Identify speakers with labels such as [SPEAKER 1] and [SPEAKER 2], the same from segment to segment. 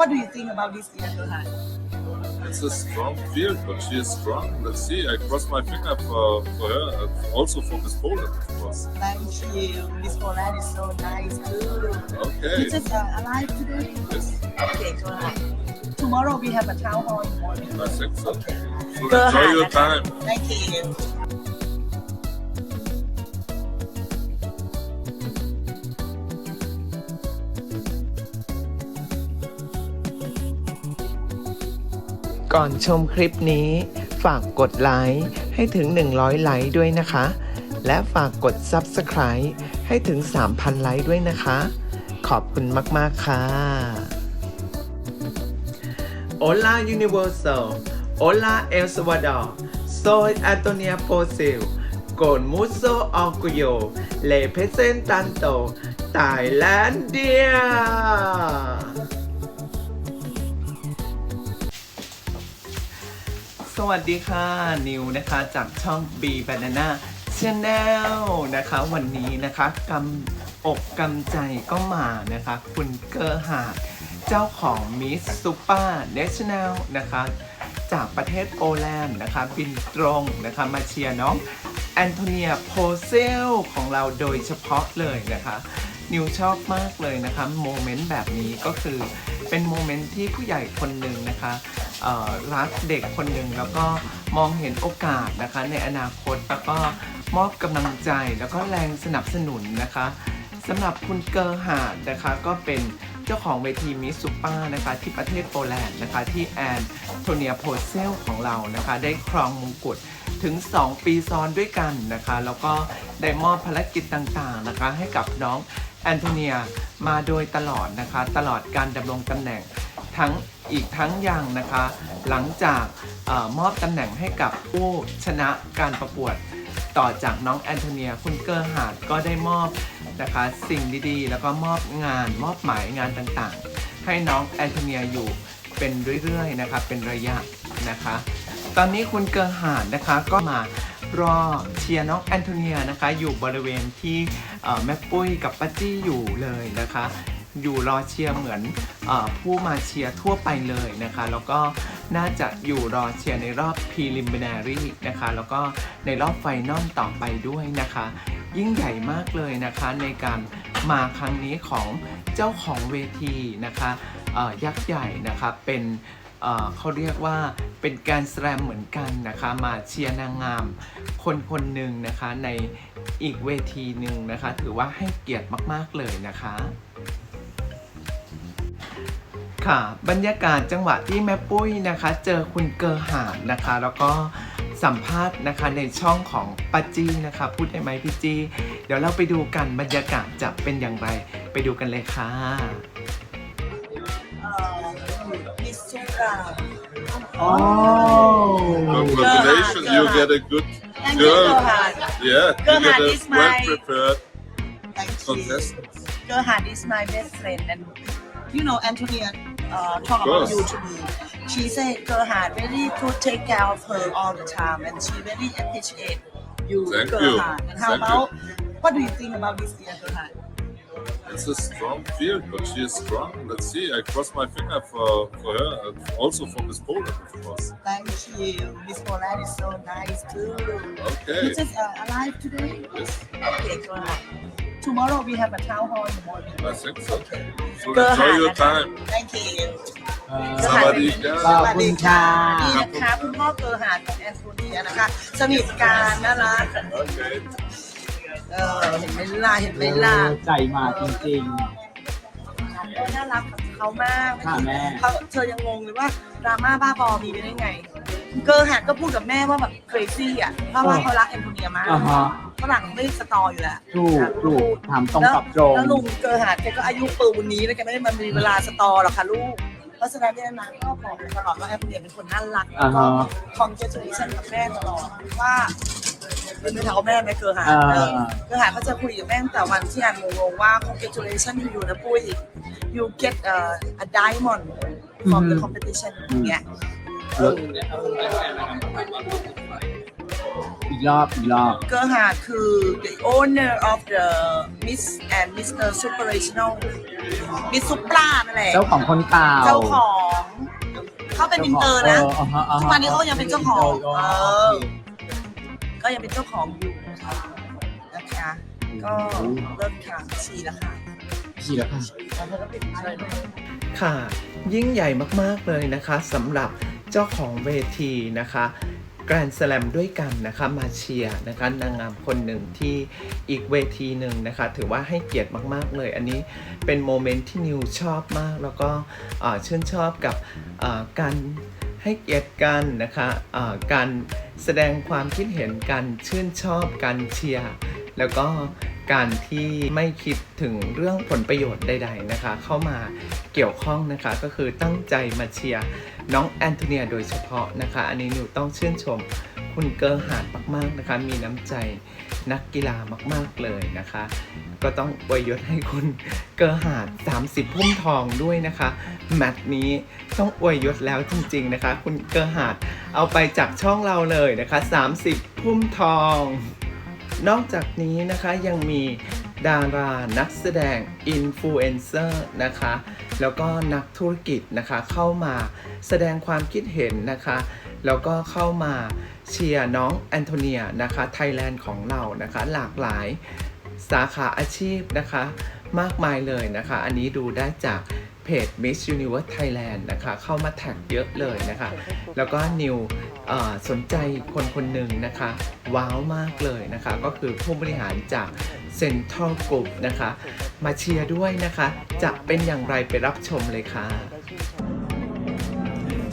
[SPEAKER 1] What do you think about this year, Johan?
[SPEAKER 2] It's a strong field, but she is strong. Let's see. I cross my finger for, for her, uh, also for Miss Poland, of course.
[SPEAKER 1] Thank you. Miss Poland is so nice too.
[SPEAKER 2] Okay.
[SPEAKER 1] You just uh, alive today?
[SPEAKER 2] Yes,
[SPEAKER 1] Okay, Johan. Tomorrow we have a town hall in the morning.
[SPEAKER 2] I think so. So
[SPEAKER 1] Go
[SPEAKER 2] enjoy
[SPEAKER 1] ahead.
[SPEAKER 2] your time.
[SPEAKER 1] Thank you.
[SPEAKER 3] ก่อนชมคลิปนี้ ฝากกดไลค์ให้ถึง 100 ไลค์ด้วยนะคะ และฝากกด Subscribe ให้ถึง 3,000 ไลค์ด้วยนะคะ ขอบคุณมาก ๆ ค่ะ Hola Universal Hola El Salvador Soy Antonia Posil con mucho orgullo representando Tailandia สวัสดีค่ะ นิวนะคะจากช่อง B Banana Channel นะคะ วันนี้นะคะกำอกกำใจก็มานะคะ คุณเกอร์ฮาร์ดเจ้าของ Miss Super National นะคะ จากประเทศโปแลนด์นะคะ บินตรงนะคะมาเชียร์น้องแอนโทเนียโพเซลของเราโดยเฉพาะเลยนะคะ นิวชอบมากเลยนะคะ โมเมนต์แบบนี้ก็คือเป็นโมเมนต์ที่ผู้ใหญ่คนหนึ่งนะคะ รักเด็กคนหนึ่งแล้วก็มองเห็นโอกาสนะคะในอนาคตแล้วก็มอบกำลังใจแล้วก็แรงสนับสนุนนะคะสำหรับคุณเกอร์ฮาร์ดนะคะก็เป็นเจ้าของเวทีมิสซูเปอร์นะคะที่ประเทศโปแลนด์นะคะที่แอนโทเนียโพเซลของเรานะคะได้ครองมงกุฎถึง 2 ปีซ้อนด้วยกันนะคะแล้วก็ได้มอบภารกิจต่างๆนะคะให้กับน้องแอนโทเนียมาโดยตลอดนะคะตลอดการดำรงตำแหน่งทั้ง อีกทั้งยังนะคะ หลังจากอมอบตำแหน่งให้กับผู้ชนะการประกวด ต่อจากน้องแอนโทเนียคุณเกอร์ฮาร์ดก็ได้มอบนะคะสิ่งดีๆ แล้วก็มอบงานมอบหมายงานต่างๆ ให้น้องแอนโทเนียอยู่เป็นเรื่อยๆนะคะเป็นระยะนะคะ ตอนนี้คุณเกอร์ฮาร์ดนะคะก็มารอเชียร์น้องแอนโทเนียนะคะ อยู่บริเวณที่แม่ปุ้ยกับป้าจี้อยู่เลยนะคะ อยู่รอเชียร์เหมือนอผู้มาเชียร์ทั่วไปเลยนะคะ แล้วก็น่าจะอยู่รอเชียร์ในรอบ preliminary นะคะ แล้วก็ในรอบไฟนอลต่อไปด้วยนะคะ ยิ่งใหญ่มากเลยนะคะในการมาครั้งนี้ของเจ้าของเวทีนะคะยักษ์ใหญ่นะคะเป็นเอ่อเขาเรียกว่าเป็นการแสลมเหมือนกันนะคะ มาเชียร์นางงาม คนคนหนึ่งนะคะในอีกเวทีหนึ่งนะคะ ถือว่าให้เกียรติมาก ๆ เลยนะคะ ค่ะ บรรยากาศจังหวะที่แม่ปุ้ยนะคะ เจอคุณเกอร์หาดนะคะ แล้วก็สัมภาษณ์นะคะในช่องของปาจีนะคะ พูดได้ไหมพี่จีเดี๋ยวเราไปดูกันบรรยากาศจะเป็นอย่างไร ไปดูกันเลยค่ะ
[SPEAKER 1] Uh, Miss Suka.
[SPEAKER 4] Oh.
[SPEAKER 2] Congratulations, you
[SPEAKER 1] Gerhard.
[SPEAKER 2] get a good
[SPEAKER 1] Thank you,
[SPEAKER 2] girl.
[SPEAKER 1] Gerhard.
[SPEAKER 2] Yeah,
[SPEAKER 1] Gerhard
[SPEAKER 2] you get
[SPEAKER 1] is
[SPEAKER 2] a
[SPEAKER 1] my-
[SPEAKER 2] well prepared
[SPEAKER 1] Thank you.
[SPEAKER 2] contestant.
[SPEAKER 1] Gerhard is my best friend and you know Antonia uh, talk about you to me. She said Gerhard really could take care of her all the time and she really appreciate you,
[SPEAKER 2] Thank you.
[SPEAKER 1] Gerhard. And how
[SPEAKER 2] Thank
[SPEAKER 1] about what do you think about this year, Gerhard?
[SPEAKER 2] It's a strong field, but she is strong. Let's see. I cross my finger for, for her, uh, also for Miss Poland, of course.
[SPEAKER 1] Thank you. Miss Poland is so nice too.
[SPEAKER 2] Okay.
[SPEAKER 1] You just uh, alive today?
[SPEAKER 2] Yes,
[SPEAKER 1] Okay, Gerhard. Tomorrow we have a town hall in the morning.
[SPEAKER 2] I think so. So
[SPEAKER 1] Gerhard
[SPEAKER 2] enjoy your
[SPEAKER 1] นะคะ
[SPEAKER 2] time.
[SPEAKER 1] Thank you
[SPEAKER 2] สวัสดีครับ
[SPEAKER 1] สวัสดีค่ะนี่นะคะคุณพ่อเกอร์หาดของแอนโทเนียนะคะ สนิทกันน่ารัก
[SPEAKER 2] Okay.
[SPEAKER 1] เออเห็นไหมล่ะเห็นไหมล่ะ
[SPEAKER 4] ใจมาจริง
[SPEAKER 1] ก็น่ารักกับเขามาก
[SPEAKER 4] ค่ะแม่
[SPEAKER 1] เขาเธอยังงงเลยว่าดราม่าบ้าบอมีไปได้ไง เกอร์หาดก็พูดกับแม่ว่าแบบเครซี่อะเพราะว่าเขารักแอนโทเนียมาก
[SPEAKER 4] ๆอ่าฮะ
[SPEAKER 1] ฝรั่งไม่สตออยู่แล้ว
[SPEAKER 4] ถูกถูกถามตรง
[SPEAKER 1] แล้ว
[SPEAKER 4] กับตรง
[SPEAKER 1] แล้วลุงเกอร์หาดแกก็อายุปืนวันนี้แล้วแกไม่ได้มามีเวลาสตอหรอกค่ะลูกเพราะฉะนั้นเนี่ยนะก็บอกตลอดว่าแอนโทเนียเป็นคนน่ารักแล้วก็
[SPEAKER 4] อ่าฮะ
[SPEAKER 1] คอนเกตูเลชันกับแม่ตลอดว่าเป็นไปทางกับแม่ไหมเกอร์หาด
[SPEAKER 4] อ่า
[SPEAKER 1] เออเกอร์หาดก็จะคุยกับแม่ตั้งแต่วันที่อ่านงงๆว่า congratulation to you นะปุ้ย you get a, a diamond from the competition อย่างเงี้ย เออ
[SPEAKER 4] อีกรอบอีกรอบ
[SPEAKER 1] เกอร์ฮาร์ดคือ the owner of the Miss and Mr. Superational Miss Supra นั่นแหละ
[SPEAKER 4] เจ้าของคนเก่า
[SPEAKER 1] เจ้าของ เขาเป็นอินเตอร์นะา
[SPEAKER 4] ฮะอ่าฮะ
[SPEAKER 1] ทุกวันนี้เขายังเป็นเจ้าของ
[SPEAKER 4] โอ
[SPEAKER 1] เอ
[SPEAKER 4] เค
[SPEAKER 1] อก็ยังเป็นเจ้าของอยู่นะคะ ก็เลิศค่ะชีแล้วค่ะ
[SPEAKER 4] ชีแล้วค่ะ
[SPEAKER 3] ค่ะ ยิ่งใหญ่มากๆเลยนะคะสำหรับ เจ้าของเวทีนะคะแกรนด์สแลมด้วยกันนะคะมาเชียร์นะคะนางงามคนหนึ่งที่อีกเวทีหนึ่งนะคะ ถือว่าให้เกียรติมากๆเลย อันนี้เป็นโมเมนต์ที่นิวชอบมาก แล้วก็ชื่นชอบกับการให้เกียรติกันนะคะการแสดงความคิดเห็นการชื่นชอบการเชียร์แล้วก็การที่ไม่คิดถึงเรื่องผลประโยชน์ใด ๆนะคะ เข้ามาเกี่ยวข้องนะคะก็คือตั้งใจมาเชียร์ น้องแอนโทเนียโดยเฉพาะนะคะ อันนี้หนูต้องชื่นชมคุณเกอร์หาดมากๆนะคะ มีน้ำใจนักกีฬามากๆเลยนะคะ ก็ต้องอวยยศให้คุณเกอร์หาด 30 พุ่มทองด้วยนะคะ แมตช์นี้ต้องอวยยศแล้วจริงๆนะคะ คุณเกอร์หาดเอาไปจากช่องเราเลยนะคะ 30 พุ่มทอง นอกจากนี้นะคะยังมี ดารานักแสดงอินฟลูเอนเซอร์นะคะ แล้วก็นักธุรกิจนะคะเข้ามาแสดงความคิดเห็นนะคะ แล้วก็เข้ามาเชียร์น้องแอนโทเนียนะคะไทยแลนด์ของเรานะคะ หลากหลายสาขาอาชีพนะคะ มากมายเลยนะคะ อันนี้ดูได้จากเพจ Miss Universe Thailand นะคะ เข้ามาแท็กเยอะเลยนะคะ แล้วก็นิวสนใจคนคนหนึ่งนะคะ ว้าวมากเลยนะคะ ก็คือผู้บริหารจาก Central Group นะคะ มาเชียร์ด้วยนะคะ จะเป็นอย่างไรไปรับชมเลยค่ะ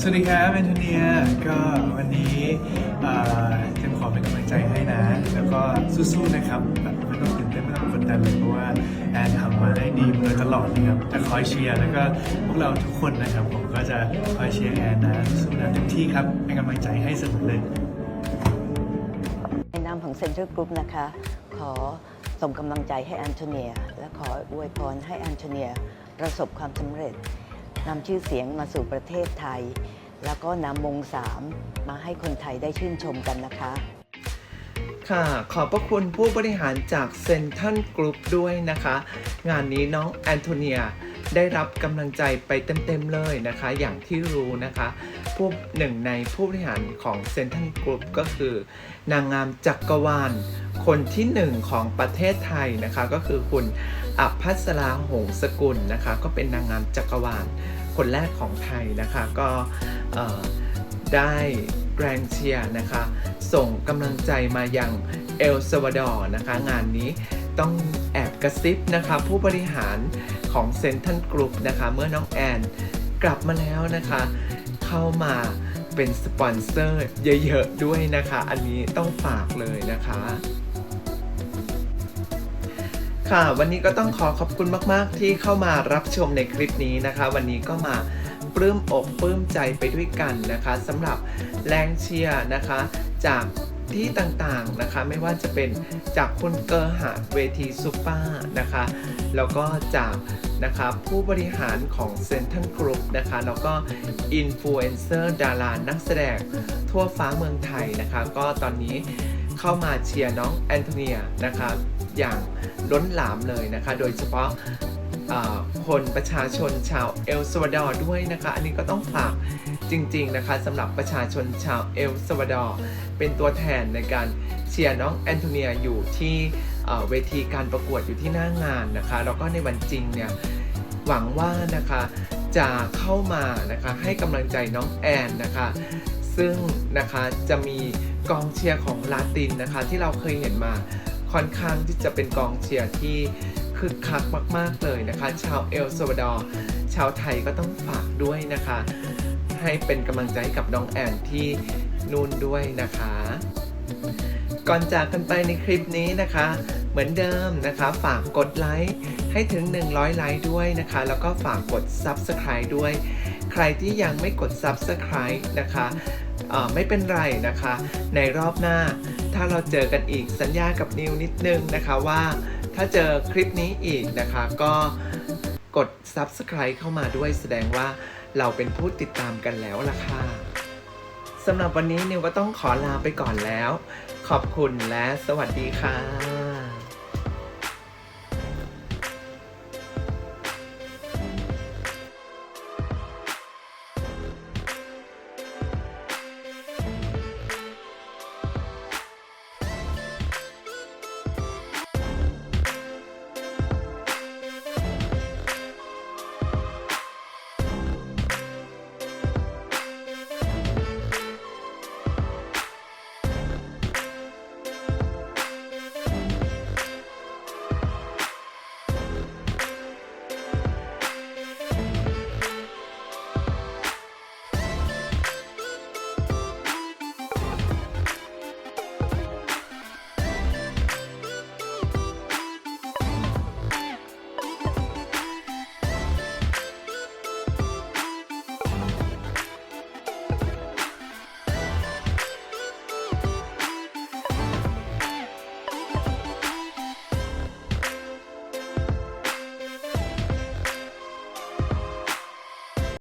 [SPEAKER 5] สวัสดีครับแอนโทเนียก็วันนี้เอ่อจะขอเป็นกำลังใจให้นะ แล้วก็สู้ๆนะครับแบบไม่ต้องตื่นเต้นไม่ต้องกดดันเลยเพราะว่า แอนทำมาได้ดีมาโดยตลอดนะครับจะคอยเชียร์แล้วก็พวกเราทุกคนนะครับ ผมก็จะคอยเชียร์แอนนะสู้นะเต็มที่ครับเป็นกำลังใจให้เสมอเลย
[SPEAKER 6] ในนามของ Central Group นะคะ ขอส่งกำลังใจให้แอนโทเนีย และขออวยพรให้แอนโทเนีย ประสบความสำเร็จนำชื่อเสียงมาสู่ประเทศไทย แล้วก็นำมงสามมาให้คนไทยได้ชื่นชมกันนะคะ
[SPEAKER 3] ค่ะ ขอบพระคุณผู้บริหารจากเซนทันกรุ๊ปด้วยนะคะ งานนี้น้องแอนโทเนียได้รับกำลังใจไปเต็มๆเลยนะคะ อย่างที่รู้นะคะผู้หนึ่งในผู้บริหารของเซนทันกรุ๊ปก็คือ นางงามจักรวาลคนที่หนึ่งของประเทศไทยนะคะ ก็คือคุณอภัสราหงสกุลนะคะ ก็เป็นนางงามจักรวาลคนแรกของไทยนะคะ ก็ได้ แรงเชียร์นะคะ ส่งกำลังใจมายังเอลซาวาดอร์นะคะ งานนี้ต้องแอบกระซิบนะคะ ผู้บริหารของเซนทันกรุ๊ปนะคะ เมื่อน้องแอนกลับมาแล้วนะคะ เข้ามาเป็นสปอนเซอร์เยอะๆด้วยนะคะ อันนี้ต้องฝากเลยนะคะค่ะ วันนี้ก็ต้องขอขอบคุณมาก ๆ ที่เข้ามารับชมในคลิปนี้นะคะ วันนี้ก็มา ปลื้มอกปลื้มใจไปด้วยกันนะคะสำหรับแรงเชียร์นะคะจากที่ต่างๆนะคะไม่ว่าจะเป็นจากคุณเกอร์หาดเวทีซูเปอร์นะคะแล้วก็จากนะคะผู้บริหารของเซนทันกรุ๊ปนะคะแล้วก็อินฟลูเอนเซอร์ดารานักแสดงทั่วฟ้าเมืองไทยนะคะก็ตอนนี้เข้ามาเชียร์น้องแอนโทเนียนะคะอย่างล้นหลามเลยนะคะ โดยเฉพาะ คนประชาชนชาวเอลซาวาดอร์ด้วยนะคะ อันนี้ก็ต้องฝากจริง ๆ นะคะสำหรับประชาชนชาวเอลซาวาดอร์เป็นตัวแทนในการเชียร์น้องแอนโทเนียอยู่ที่เวทีการประกวดอยู่ที่หน้างานนะคะ แล้วก็ในวันจริงเนี่ยหวังว่านะคะจะเข้ามานะคะให้กำลังใจน้องแอนนะคะ ซึ่งนะคะจะมีกองเชียร์ของลาตินนะคะที่เราเคยเห็นมาค่อนข้างที่จะเป็นกองเชียร์ที่ คึกคักมาก ๆ เลยนะคะ ชาวเอลซาวาดอร์ชาวไทยก็ต้องฝากด้วยนะคะ ให้เป็นกำลังใจกับน้องแอนที่นู่นด้วยนะคะ ก่อนจากกันไปในคลิปนี้นะคะ เหมือนเดิมนะคะ ฝากกดไลค์ให้ถึง 100 ไลค์ด้วยนะคะ แล้วก็ฝากกด Subscribe ด้วย ใครที่ยังไม่กด Subscribe นะคะไม่เป็นไรนะคะ ในรอบหน้า ถ้าเราเจอกันอีกสัญญากับนิวนิดนึงนะคะว่า ถ้าเจอคลิปนี้อีกนะคะ ก็กด Subscribe เข้ามาด้วยแสดงว่าเราเป็นผู้ติดตามกันแล้วล่ะค่ะสำหรับวันนี้นิวก็ต้องขอลาไปก่อนแล้ว ขอบคุณและสวัสดีค่ะ